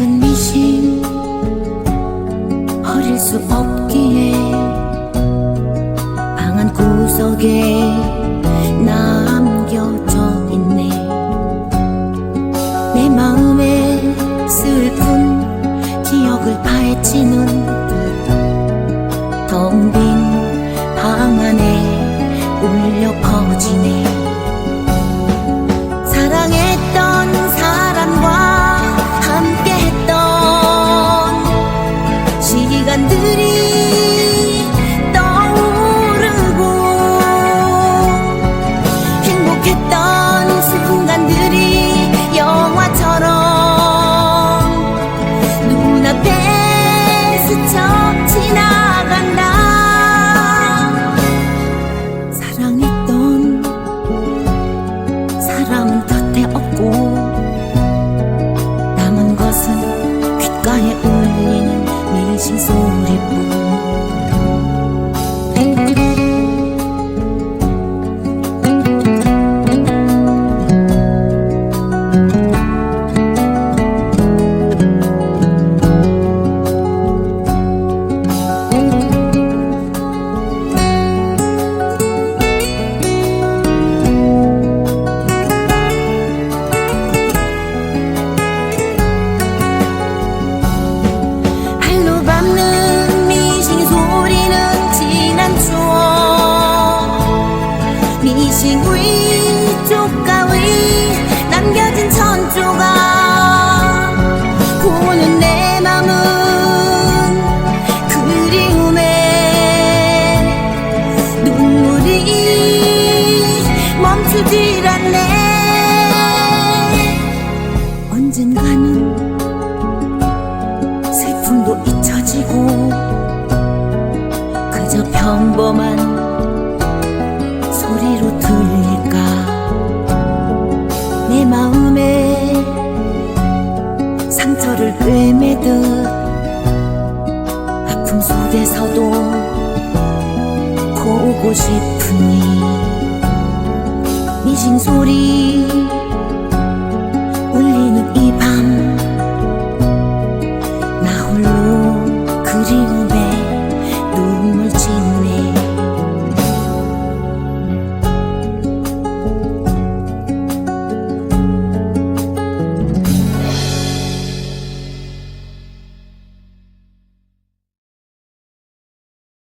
낡은 미신 버릴 수 없기에 방한 구석에 내 마음에 슬픈 기억을 파헤치는 가에 울리는 미신 소리뿐 눈물이 멈추질 않네. 언젠가는 슬픔도 잊혀지고 그저 평범한 소리로 들릴까? 내 마음에 상처를 꿰매듯 아픔 속에서도 보고 싶으니 미신 소리